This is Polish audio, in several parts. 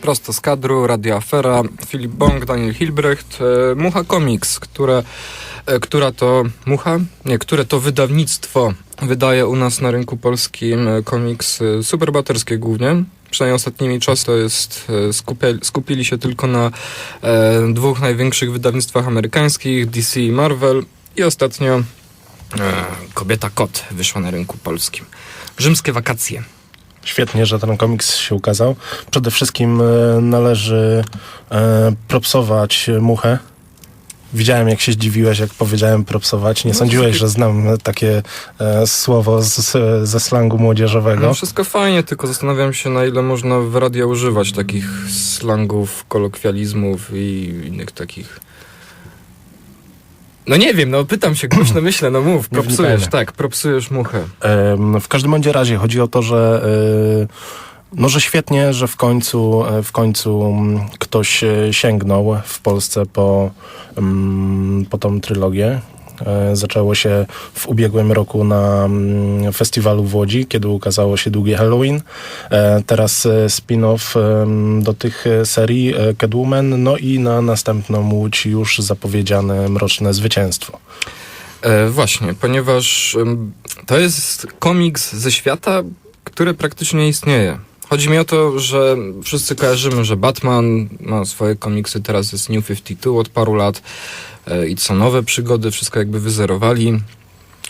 Prosto z kadru, Radio Afera, Filip Bong, Daniel Hilbrecht, e, Mucha Comics, które, e, która to Mucha? Nie, które to wydawnictwo wydaje u nas na rynku polskim e, komiksy superbaterskie głównie. Przynajmniej ostatnimi czasy to jest, skupia, skupili się tylko na e, dwóch największych wydawnictwach amerykańskich, DC i Marvel i ostatnio e, Kobieta Kot wyszła na rynku polskim. Rzymskie wakacje. Świetnie, że ten komiks się ukazał. Przede wszystkim e, należy e, propsować Muchę. Widziałem, jak się zdziwiłeś, jak powiedziałem propsować. Nie No, sądziłeś, że znam takie e, słowo z, z, ze slangu młodzieżowego. No wszystko fajnie, tylko zastanawiam się, na ile można w radio używać takich slangów, kolokwializmów i innych takich... No nie wiem, no pytam się, głośno myślę, no mów, propsujesz, tak, propsujesz muchę. Em, W każdym bądź razie chodzi o to, że e, no, że świetnie, że w końcu, e, w końcu mm, ktoś e, sięgnął w Polsce po, mm, po tą trylogię. E, Zaczęło się w ubiegłym roku na mm, festiwalu w Łodzi, kiedy ukazało się Długie Halloween. E, Teraz e, spin-off do tych serii Catwoman, no i na następną Łódź już zapowiedziane Mroczne Zwycięstwo. E, właśnie, ponieważ to jest komiks ze świata, który praktycznie nie istnieje. Chodzi mi o to, że wszyscy kojarzymy, że Batman ma swoje komiksy, teraz jest New 52 od paru lat e, i są nowe przygody, wszystko jakby wyzerowali.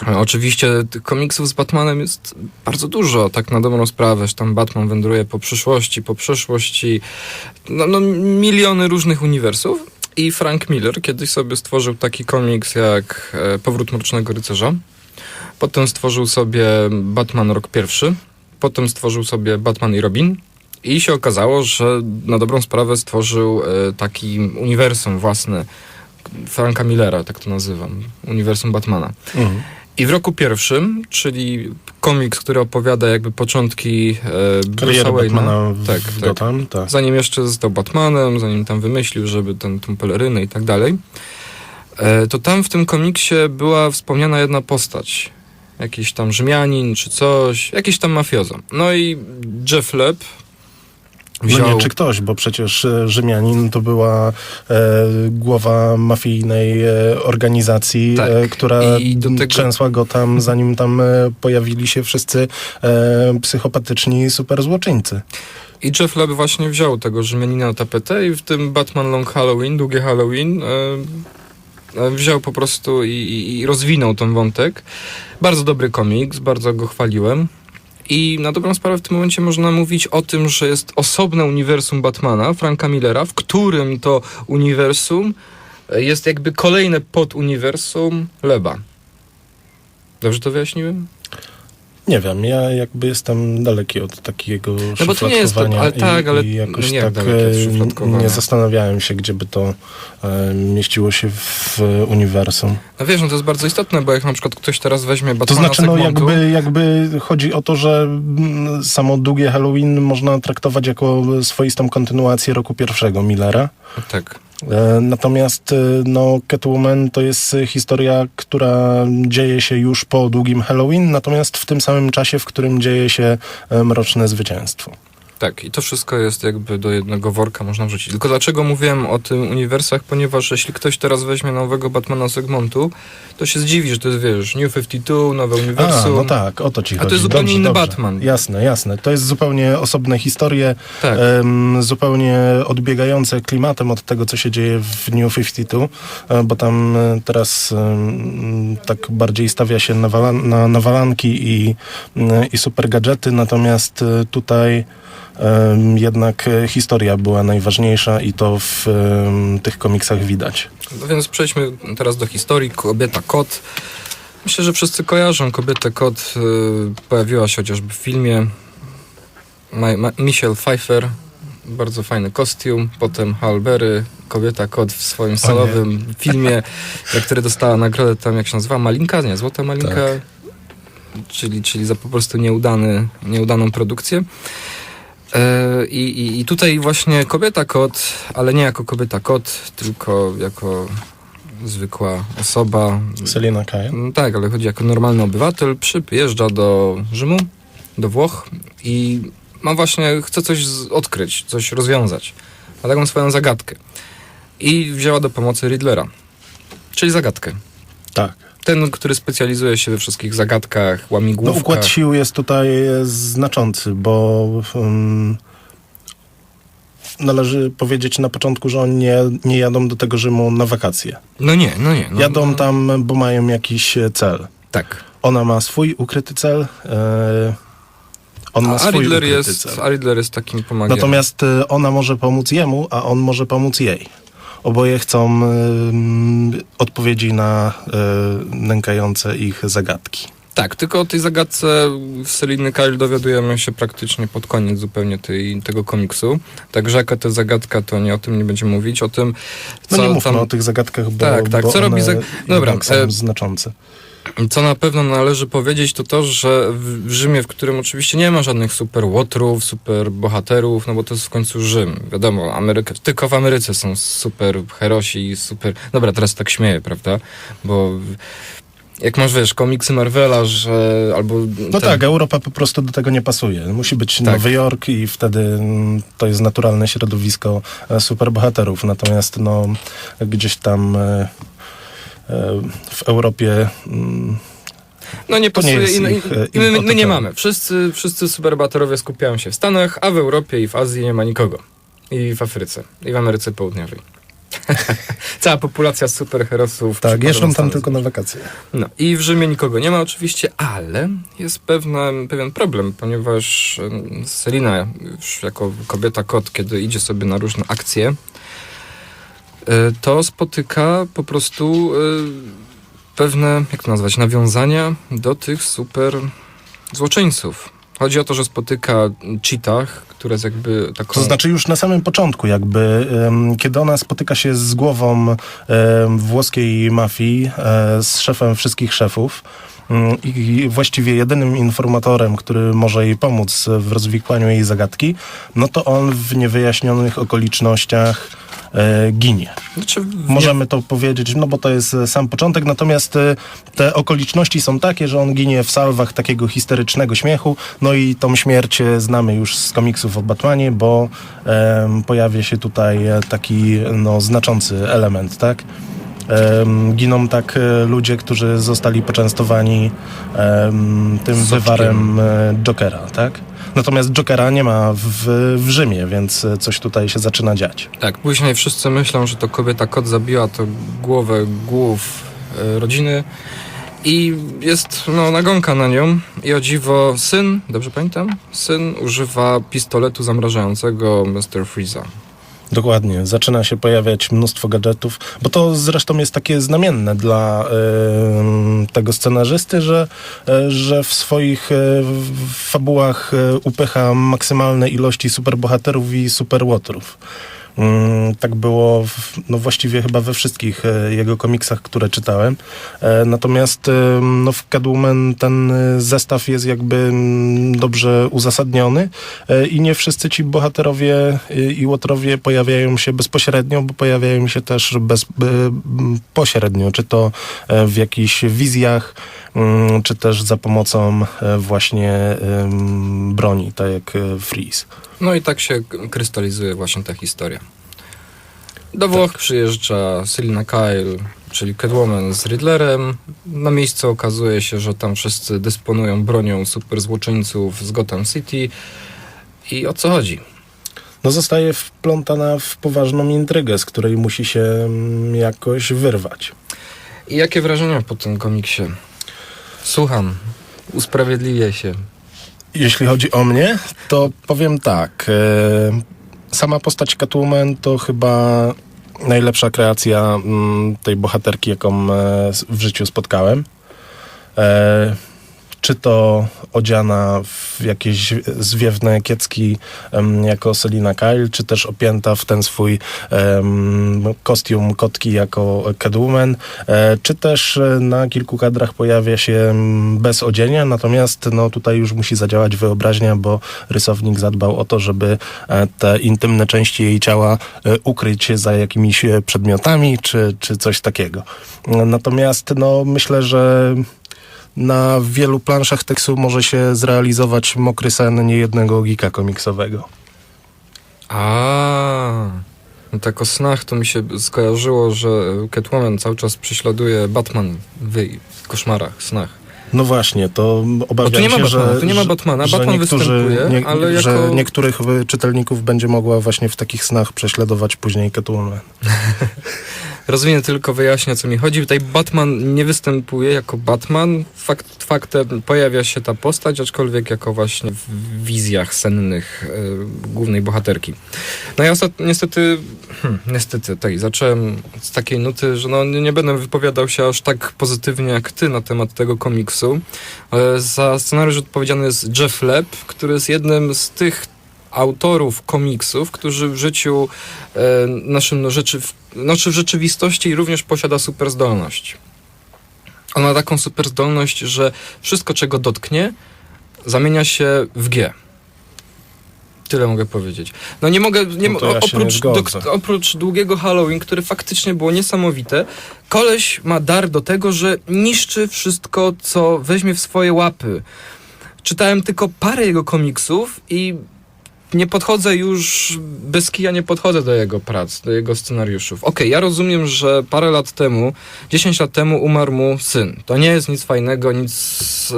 E, Oczywiście tych komiksów z Batmanem jest bardzo dużo, tak na dobrą sprawę, że tam Batman wędruje po przyszłości, po przeszłości, no, no miliony różnych uniwersów. I Frank Miller kiedyś sobie stworzył taki komiks jak e, Powrót Mrocznego Rycerza. Potem stworzył sobie Batman Rok Pierwszy. Potem stworzył sobie Batman i Robin. I się okazało, że na dobrą sprawę stworzył e, taki uniwersum własny Franka Millera, tak to nazywam. Uniwersum Batmana. Mhm. I w roku pierwszym, czyli komiks, który opowiada jakby początki e, Bruce'a Wayne'a. Batmana w, Tak, w tak. Gotham, tak. Zanim jeszcze został Batmanem, zanim tam wymyślił, żeby ten, tą pelerynę i tak dalej, e, to tam w tym komiksie była wspomniana jedna postać. Jakiś tam Rzymianin czy coś, jakiś tam mafiozo. No i Jeff Leb wziął... No nie, czy ktoś, bo przecież e, Rzymianin to była e, głowa mafijnej e, organizacji, Tak. e, która tego- trzęsła go tam, zanim tam e, pojawili się wszyscy e, psychopatyczni superzłoczyńcy. I Jeff Leb właśnie wziął tego Rzymianina na tapetę i w tym Batman Long Halloween, długie Halloween, wziął po prostu i, i, rozwinął ten wątek. Bardzo dobry komiks, bardzo go chwaliłem. I na dobrą sprawę w tym momencie można mówić o tym, że jest osobne uniwersum Batmana, Franka Millera, w którym to uniwersum jest jakby kolejne poduniwersum Leba. Dobrze to wyjaśniłem? Nie wiem, ja jakby jestem daleki od takiego No bo to nie jest to- szufladkowania ale tak, ale i jakoś no nie, tak e, szufladkowania. nie zastanawiałem się, gdzie by to e, mieściło się w uniwersum. No wiesz, no to jest bardzo istotne, bo jak na przykład ktoś teraz weźmie To Batmana znaczy, no jakby, jakby chodzi o to, że mm, samo długie Halloween można traktować jako swoistą kontynuację roku pierwszego Millera. Tak. E, Natomiast e, no, Catwoman to jest historia, która dzieje się już po długim Halloween, natomiast w tym samym czasie, w którym dzieje się e, Mroczne Zwycięstwo. Tak, i to wszystko jest jakby do jednego worka można wrzucić. Tylko dlaczego mówiłem o tym uniwersach? Ponieważ jeśli ktoś teraz weźmie nowego Batmana Segmontu, to się zdziwi, że to jest, wiesz, New 52, nowe A, uniwersum. no tak, o to ci A chodzi. to jest zupełnie Dobrze, inny dobrze. Batman. Jasne, jasne. To jest zupełnie osobne historie, Tak. em, zupełnie odbiegające klimatem od tego, co się dzieje w New 52, e, bo tam e, teraz em, tak bardziej stawia się na, na, na walanki i, e, i super gadżety, natomiast tutaj jednak e, historia była najważniejsza i to w tych komiksach widać. No więc przejdźmy teraz do historii. Kobieta Kot. Myślę, że wszyscy kojarzą Kobietę Kot. y, Pojawiła się chociażby w filmie. Michelle Pfeiffer. Bardzo fajny kostium. Potem Halle Berry, Kobieta Kot w swoim solowym filmie, który dostała nagrodę tam, jak się nazywa, Malinka? Nie, Złota Malinka. Tak. Czyli, czyli za po prostu nieudany, nieudaną produkcję. E, I, i, tutaj właśnie kobieta kot, ale nie jako kobieta kot, tylko jako zwykła osoba. Selina Kyle. Mm, Tak, ale chodzi jako normalny obywatel, przyjeżdża do Rzymu, do Włoch i ma właśnie, chce coś odkryć, coś rozwiązać. Ma taką swoją zagadkę. I wzięła do pomocy Riddlera, czyli zagadkę. Tak. Ten, który specjalizuje się we wszystkich zagadkach, No, łamigłówkach. układ sił jest tutaj znaczący, bo um, należy powiedzieć na początku, że oni nie, nie jadą do tego Rzymu na wakacje. No nie, no nie. No, jadą no, tam, bo mają jakiś e, cel. Tak. Ona ma swój ukryty cel. E, on ma A, a, swój Riddler ukryty jest, cel. a Riddler jest takim pomagierem. Natomiast e, ona może pomóc jemu, a on może pomóc jej. Oboje chcą odpowiedzi na e, nękające ich zagadki. Tak, tylko o tej zagadce w Seliny Kyle dowiadujemy się praktycznie pod koniec zupełnie tej, tego komiksu. Także jaka to zagadka, to nie o tym nie będziemy mówić, o tym, No co nie mówmy tam... o tych zagadkach, bo, Tak, tak, bo co robi zag- Dobra, e, znaczące. Co na pewno należy powiedzieć, to to, że w Rzymie, w którym oczywiście nie ma żadnych super łotrów, super bohaterów, no bo to jest w końcu Rzym. Wiadomo, Ameryka, tylko w Ameryce są super herosi, super... Dobra, teraz tak śmieję, prawda? Bo jak masz, wiesz, komiksy Marvela, że albo... No ten- tak, Europa po prostu do tego nie pasuje. Musi być Tak. Nowy Jork i wtedy mm, to jest naturalne środowisko e, superbohaterów. Natomiast no, gdzieś tam e, w Europie mm, No nie nie pasuje jest i, i, ich, e, i my, my nie mamy. Wszyscy, wszyscy superbohaterowie skupiają się w Stanach, a w Europie i w Azji nie ma nikogo. I w Afryce, i w Ameryce Południowej. Cała populacja superherosów. tak, jeżdżą tam tylko na wakacje. No i w Rzymie nikogo nie ma oczywiście, ale jest pewna, pewien problem, ponieważ Selina już jako kobieta kot, kiedy idzie sobie na różne akcje, to spotyka po prostu e, pewne, jak to nazwać, nawiązania do tych super złoczyńców. Chodzi o to, że spotyka cheatach, które jest jakby taką... To znaczy już na samym początku, jakby, kiedy ona spotyka się z głową włoskiej mafii, e, z szefem wszystkich szefów, mm, i właściwie jedynym informatorem, który może jej pomóc w rozwikłaniu jej zagadki, no to on w niewyjaśnionych okolicznościach e, ginie. Znaczy, Możemy to powiedzieć, no bo to jest e, sam początek, natomiast e, te okoliczności są takie, że on ginie w salwach takiego histerycznego śmiechu, no i tą śmierć e, znamy już z komiksów o Batmanie, bo em, pojawia się tutaj e, taki no, znaczący element, tak? Giną tak e, ludzie, którzy zostali poczęstowani tym Soczkiem. wywarem e, Jokera, tak? Natomiast Jokera nie ma w, w Rzymie, więc e, coś tutaj się zaczyna dziać. Tak, później wszyscy myślą, że to kobieta kot zabiła to głowę głów e, rodziny i jest no, nagonka na nią i o dziwo syn, dobrze pamiętam? Syn używa pistoletu zamrażającego Mr. Freeza. Dokładnie, zaczyna się pojawiać mnóstwo gadżetów, bo to zresztą jest takie znamienne dla em, tego scenarzysty, że, e, że w swoich w- fabułach e, upycha maksymalne ilości superbohaterów i superłotrów. Mm, Tak było w, no właściwie chyba we wszystkich e, jego komiksach, które czytałem. E, Natomiast e, no w Catwoman ten zestaw jest jakby mm, dobrze uzasadniony i nie wszyscy ci bohaterowie i łotrowie pojawiają się bezpośrednio, bo pojawiają się też bez, pośrednio, czy to w jakichś wizjach, czy też za pomocą e, właśnie broni, tak jak e, Freeze. No i tak się krystalizuje właśnie ta historia. Do Włoch przyjeżdża Selina Kyle, czyli Catwoman z Riddlerem. Na miejscu okazuje się, że tam wszyscy dysponują bronią super złoczyńców z Gotham City. I o co chodzi? no zostaje wplątana w poważną intrygę, z której musi się mm, jakoś wyrwać. I jakie wrażenia po tym komiksie? Słucham. Usprawiedliwię się. Jeśli chodzi o mnie, to powiem tak. E, sama postać Catwoman to chyba najlepsza kreacja mm, tej bohaterki, jaką e, w życiu spotkałem. Czy to odziana w jakieś zwiewne kiecki jako Selina Kyle, czy też opięta w ten swój kostium kotki jako Catwoman, e, czy też e, na kilku kadrach pojawia się bez odzienia, natomiast no, tutaj już musi zadziałać wyobraźnia, bo rysownik zadbał o to, żeby e, te intymne części jej ciała ukryć za jakimiś przedmiotami, czy, czy coś takiego. Natomiast no, myślę, że na wielu planszach tekstu może się zrealizować mokry sen niejednego geeka komiksowego. A, no tak o snach to mi się skojarzyło, że Catwoman cały czas prześladuje Batman w koszmarach, snach. No właśnie, to obawiam tu nie ma się, Batmana, że, tu nie ma że- Batmana. że Batman występuje, ale że jako- niektórych y, czytelników będzie mogła właśnie w takich snach prześladować później Catwoman. Rozwinę tylko, wyjaśnię o co mi chodzi. Tutaj Batman nie występuje jako Batman. Fakt, faktem pojawia się ta postać, aczkolwiek jako właśnie w wizjach sennych e, głównej bohaterki. No ja ostatnio niestety, hmm, niestety tutaj zacząłem z takiej nuty, że no nie, będę wypowiadał się aż tak pozytywnie jak ty na temat tego komiksu. E, za scenariusz odpowiedzialny jest Jeff Leb, który jest jednym z tych autorów komiksów, którzy w życiu e, naszym no, rzeczy, znaczy w rzeczywistości również posiada super zdolność. On ma taką super zdolność, że wszystko, czego dotknie, zamienia się w G. Tyle mogę powiedzieć. No nie mogę, nie, No ja nie oprócz, zgodzę. dok- oprócz długiego Halloween, które faktycznie było niesamowite, koleś ma dar do tego, że niszczy wszystko, co weźmie w swoje łapy. Czytałem tylko parę jego komiksów i nie podchodzę już, bez kija nie podchodzę do jego prac, do jego scenariuszów. Okej, ja rozumiem, że parę lat temu, 10 lat temu umarł mu syn. To nie jest nic fajnego, nic...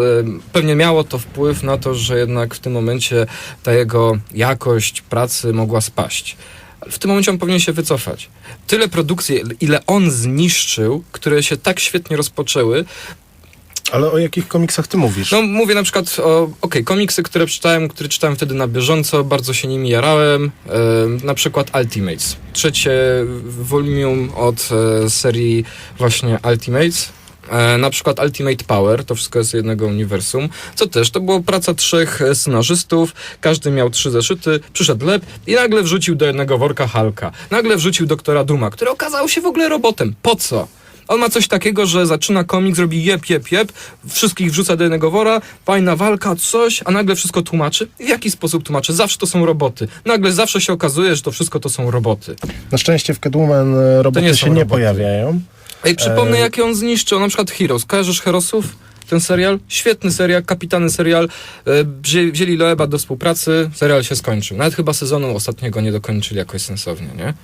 Pewnie miało to wpływ na to, że jednak w tym momencie ta jego jakość pracy mogła spaść. W tym momencie on powinien się wycofać. Tyle produkcji, ile on zniszczył, które się tak świetnie rozpoczęły, Ale o jakich komiksach ty mówisz? no mówię na przykład o, okej, komiksy, które czytałem, które czytałem wtedy na bieżąco, bardzo się nimi jarałem, e, na przykład Ultimates. Trzecie volumium od e, serii właśnie Ultimates. E, na przykład Ultimate Power, to wszystko jest jednego uniwersum, co też to była praca trzech e, scenarzystów, każdy miał trzy zeszyty, przyszedł Lep i nagle wrzucił do jednego worka Halka, nagle wrzucił doktora Duma, który okazał się w ogóle robotem. Po co? On ma coś takiego, że zaczyna komiks, robi jep, jep, jep, wszystkich wrzuca do jednego wora, fajna walka, coś, a nagle wszystko tłumaczy. W jaki sposób tłumaczy? Zawsze to są roboty. Nagle zawsze się okazuje, że to wszystko to są roboty. Na szczęście w Catwoman e, roboty nie się są nie roboty. pojawiają. Ej, przypomnę, E, jakie on zniszczył. Na przykład Heroes. Kojarzysz Heroesów? Ten serial? Świetny serial, kapitany serial. E, wzię- wzięli Loeba do współpracy, serial się skończył. Nawet chyba sezonu ostatniego nie dokończyli jakoś sensownie, nie?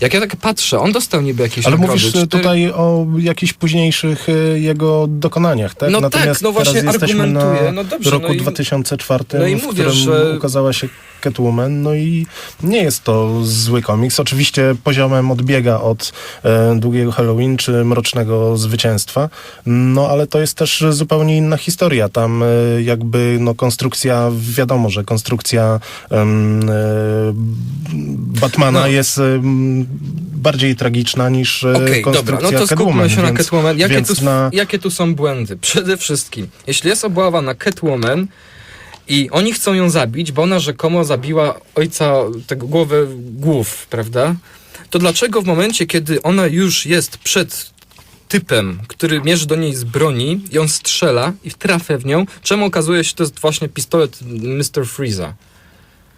Jak ja tak patrzę, on dostał niby jakieś Ale nagrody. mówisz e, cztery- tutaj o jakichś późniejszych e, jego dokonaniach, tak? No tak, Natomiast no właśnie teraz jesteśmy na No dobrze, roku no i- 2004, no i w mówię, którym że- ukazała się Catwoman, no i nie jest to zły komiks. Oczywiście poziomem odbiega od e, Długiego Halloween czy Mrocznego Zwycięstwa, no ale to jest też zupełnie inna historia. Tam e, jakby no konstrukcja, wiadomo, że konstrukcja e, Batmana No. jest bardziej tragiczna niż e, Okej, konstrukcja dobra, no to skupmy się na więc- Catwoman. Jakie tu, na- jakie tu są błędy? Przede wszystkim, jeśli jest obława na Catwoman i oni chcą ją zabić, bo ona rzekomo zabiła ojca, tego głowę głów, prawda? To dlaczego w momencie, kiedy ona już jest przed typem, który mierzy do niej z broni i strzela i trafia w nią, czemu okazuje się, że to jest właśnie pistolet Mr. Freeza?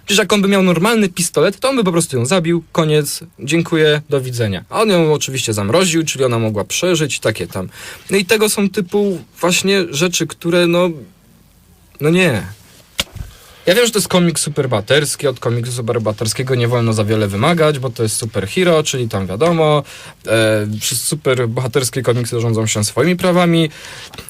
Przecież jak on by miał normalny pistolet, to on by po prostu ją zabił, koniec, dziękuję, do widzenia. A on ją oczywiście zamroził, czyli ona mogła przeżyć, takie tam. No i tego są typu właśnie rzeczy, które no... No nie. Ja wiem, że to jest komiks superbaterski, od komiksu superbaterskiego nie wolno za wiele wymagać, bo to jest superhero, czyli tam wiadomo, e, superbohaterskie komiksy rządzą się swoimi prawami.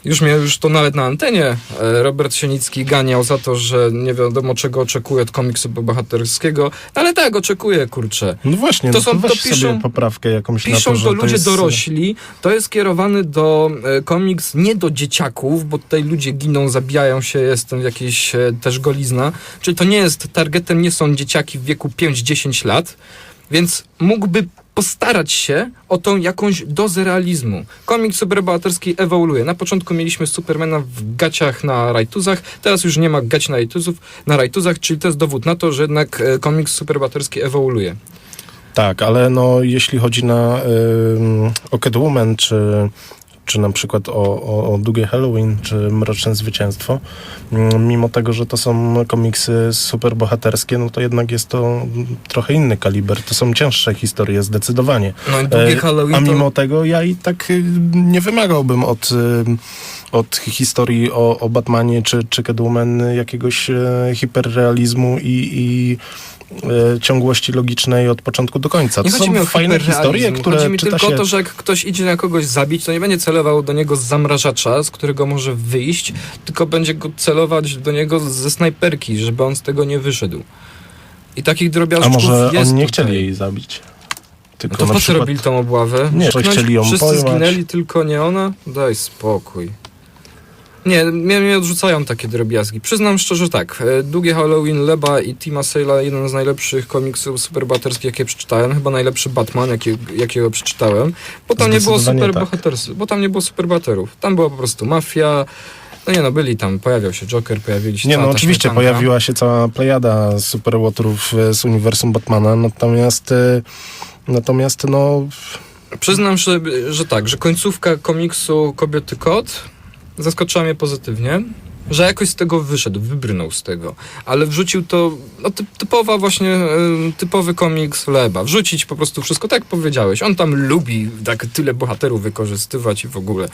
Już mnie już to nawet na antenie e, Robert Sienicki ganiał za to, że nie wiadomo czego oczekuje od komiksu bohaterskiego, ale tak, oczekuję, kurczę. No właśnie, To no są- to weź to piszą- sobie poprawkę jakąś na Piszą to, że to ludzie jest... dorośli, to jest kierowany do e, komiks nie do dzieciaków, bo tutaj ludzie giną, zabijają się, jestem jakiś e, też golizna, czyli to nie jest, targetem nie są dzieciaki w wieku 5-10 lat, więc mógłby postarać się o tą jakąś dozę realizmu. Komiks superbohaterski ewoluuje. Na początku mieliśmy Supermana w gaciach na rajtuzach, teraz już nie ma gaci na rajtuzów, na rajtuzach, czyli to jest dowód na to, że jednak e, komiks superbohaterski ewoluuje. Tak, ale no jeśli chodzi na ym, o Catwoman czy, czy na przykład o, o, o Długie Halloween, czy Mroczne Zwycięstwo, mm, mimo tego, że to są komiksy superbohaterskie, no to jednak jest to trochę inny kaliber. To są cięższe historie, zdecydowanie. No długie E, Halloween A to- mimo tego ja i tak y, nie wymagałbym od, y, od historii o, o Batmanie czy, czy Catwoman jakiegoś e, hiperrealizmu i, i ciągłości logicznej od początku do końca. Nie to są o fajne historie, które Chodzi mi czyta tylko się... o to, że jak ktoś idzie na kogoś zabić, to nie będzie celował do niego z zamrażacza, z którego może wyjść, tylko będzie go celować do niego ze snajperki, żeby on z tego nie wyszedł. I takich A drobiażdżków może jest oni nie tutaj. chcieli jej zabić? Tylko No to po co przykład... robili tą obławę? Nie, chcieli ją Wszyscy pojmać. zginęli, tylko nie ona? Daj spokój. Nie, mnie, mnie odrzucają takie drobiazgi. Przyznam szczerze tak, e, Długie Halloween Leba i Tima Sale'a, jeden z najlepszych komiksów superbohaterskich, jakie przeczytałem, chyba najlepszy Batman, jaki, jakiego przeczytałem, bo tam nie było Zdecydowanie tak. superbohaterów, bo tam nie było superbohaterów. Tam była po prostu mafia, no nie no, byli tam, pojawiał się Joker, pojawili się Nie, no oczywiście śmietanka. pojawiła się cała plejada superłoterów e, z uniwersum Batmana, natomiast e, natomiast no Przyznam, że, że tak, że końcówka komiksu Kobiety Kot zaskoczyła mnie pozytywnie, że jakoś z tego wyszedł, wybrnął z tego, ale wrzucił to, no typ, typowa właśnie, e, typowy komiks Leba, wrzucić po prostu wszystko, tak jak powiedziałeś, on tam lubi tak tyle bohaterów wykorzystywać i w ogóle.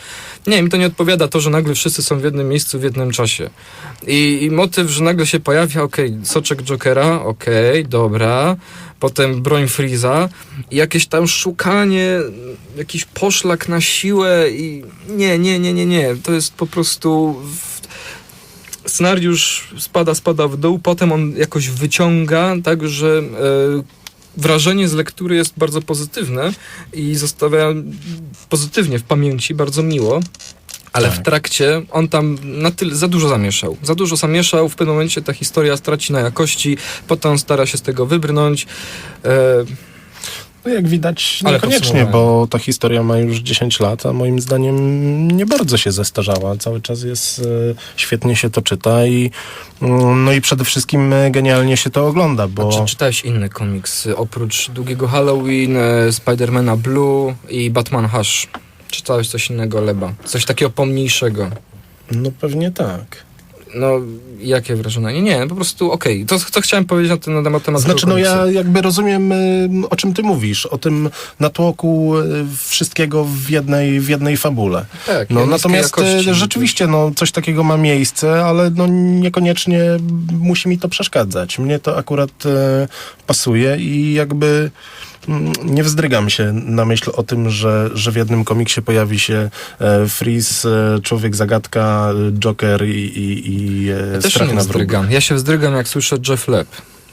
Nie, mi to nie odpowiada to, że nagle wszyscy są w jednym miejscu w jednym czasie. I, i motyw, że nagle się pojawia, okej, soczek Jokera, okej, dobra, potem broń Freeza. I jakieś tam szukanie, jakiś poszlak na siłę i nie, nie, nie, nie, nie, to jest po prostu... Scenariusz spada, spada w dół, potem on jakoś wyciąga, tak, że e, wrażenie z lektury jest bardzo pozytywne i zostawia pozytywnie w pamięci, bardzo miło. Ale Tak. w trakcie on tam na tyle za dużo zamieszał. Za dużo zamieszał, w pewnym momencie ta historia straci na jakości, potem stara się z tego wybrnąć. E, No jak widać, Ale niekoniecznie, bo ta historia ma już 10 lat, a moim zdaniem nie bardzo się zestarzała. Cały czas jest, e, świetnie się to czyta i mm, no i przede wszystkim e, genialnie się to ogląda, bo... A czy czytałeś inny komiks y, oprócz Długiego Halloween, e, Spidermana Blue i Batman Hush? Czytałeś coś innego, Leba? Coś takiego pomniejszego? No pewnie tak. No, jakie wrażenie? Nie, nie, po prostu okej. To, co chciałem powiedzieć na, ten, na temat tematu Znaczy, no ja jakby rozumiem, y, o czym ty mówisz, o tym natłoku y, wszystkiego w jednej, w jednej fabule. Tak, No, natomiast jakości. e, rzeczywiście no, coś takiego ma miejsce, ale no, niekoniecznie musi mi to przeszkadzać. Mnie to akurat e, pasuje i jakby nie wzdrygam się na myśl o tym, że, że w jednym komiksie pojawi się e, Freeze, e, Człowiek Zagadka, Joker i, i, i e, Ja też się nie wzdrygam. Ja się wzdrygam, jak słyszę Jeff Leb.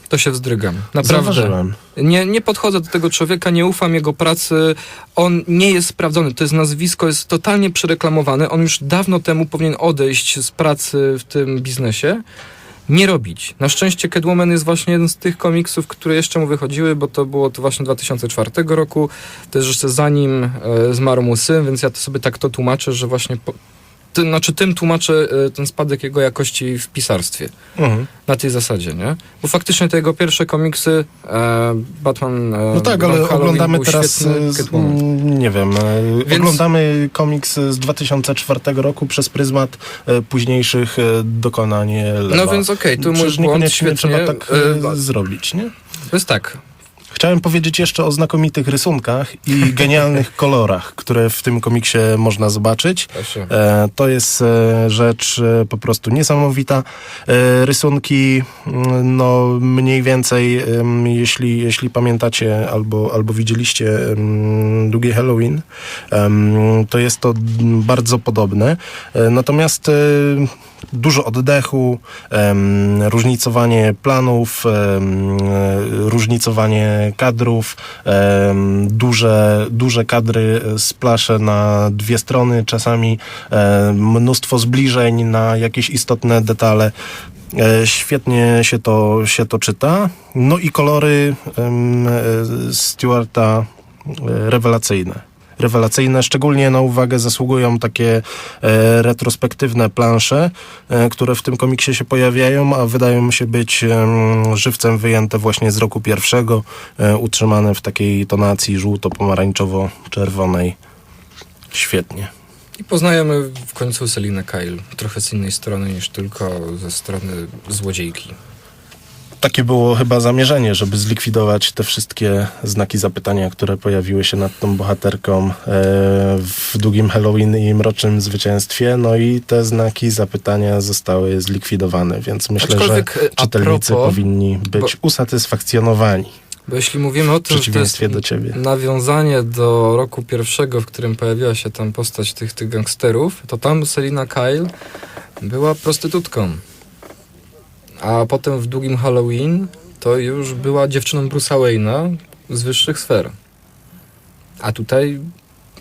To się wzdrygam. Naprawdę. Zauważyłem. Nie, nie podchodzę do tego człowieka, nie ufam jego pracy. On nie jest sprawdzony. To jest nazwisko, jest totalnie przereklamowane. On już dawno temu powinien odejść z pracy w tym biznesie. Nie robić. Na szczęście Catwoman jest właśnie jeden z tych komiksów, które jeszcze mu wychodziły, bo to było to właśnie 2004 roku. Jest jeszcze zanim e, zmarł mu syn, więc ja to sobie tak to tłumaczę, że właśnie po, tym, znaczy tym tłumaczę e, ten spadek jego jakości w pisarstwie Mhm. na tej zasadzie, nie? Bo faktycznie te jego pierwsze komiksy, e, Batman. E, No tak, ale Halloween oglądamy teraz, e, z, mm, nie wiem, e, Więc- oglądamy komiks z 2004 roku przez pryzmat e, późniejszych dokonań Lewa. No więc okej, tu mój Przecież błąd, świetnie. trzeba tak zrobić, nie? To jest tak. Chciałem powiedzieć jeszcze o znakomitych rysunkach i genialnych kolorach, które w tym komiksie można zobaczyć. Proszę. E, To jest e, rzecz e, po prostu niesamowita. Rysunki, mm, no mniej więcej, jeśli, jeśli pamiętacie albo, albo widzieliście Długi Halloween, to jest to bardzo podobne. Natomiast dużo oddechu, różnicowanie planów, różnicowanie kadrów, duże, duże kadry, e, splasze na dwie strony, czasami e, mnóstwo zbliżeń na jakieś istotne detale. E, Świetnie się to, się to czyta. No i kolory Stewarta rewelacyjne rewelacyjne. Szczególnie na uwagę zasługują takie e, retrospektywne plansze, e, które w tym komiksie się pojawiają, a wydają się być em, żywcem wyjęte właśnie z roku pierwszego, e, utrzymane w takiej tonacji żółto-pomarańczowo-czerwonej. Świetnie. I poznajemy w końcu Selinę Kyle. Trochę z innej strony niż tylko ze strony złodziejki. Takie było chyba zamierzenie, żeby zlikwidować te wszystkie znaki zapytania, które pojawiły się nad tą bohaterką e, w długim Halloween i mrocznym zwycięstwie. No i te znaki zapytania zostały zlikwidowane, więc myślę, że e, czytelnicy propos, powinni być usatysfakcjonowani. Bo jeśli mówimy o tym, że to jest do ciebie. nawiązanie do roku pierwszego, w którym pojawiła się tam postać tych, tych gangsterów, to tam Selina Kyle była prostytutką. A potem w długim Halloween to już była dziewczyną Bruce'a Wayne'a z wyższych sfer. A tutaj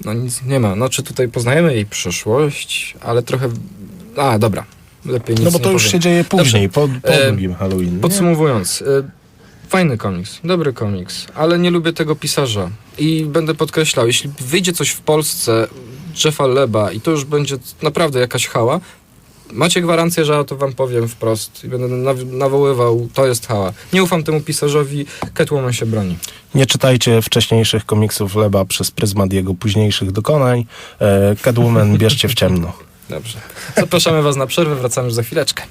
no nic nie ma. No czy tutaj poznajemy jej przyszłość, ale trochę... A, dobra. Lepiej nic No bo nie to już powiem. się dzieje później, po, po E, drugim Halloween. nie? Podsumowując, y, fajny komiks, dobry komiks, ale nie lubię tego pisarza. I będę podkreślał, jeśli wyjdzie coś w Polsce Jeffa Leba i to już będzie naprawdę jakaś hała, macie gwarancję, że ja to wam powiem wprost i będę naw- nawoływał, to jest hała. Nie ufam temu pisarzowi, Catwoman się broni. Nie czytajcie wcześniejszych komiksów Leba przez pryzmat jego późniejszych dokonań. E, Catwoman bierzcie w ciemno. Dobrze. Zapraszamy was na przerwę, wracamy już za chwileczkę.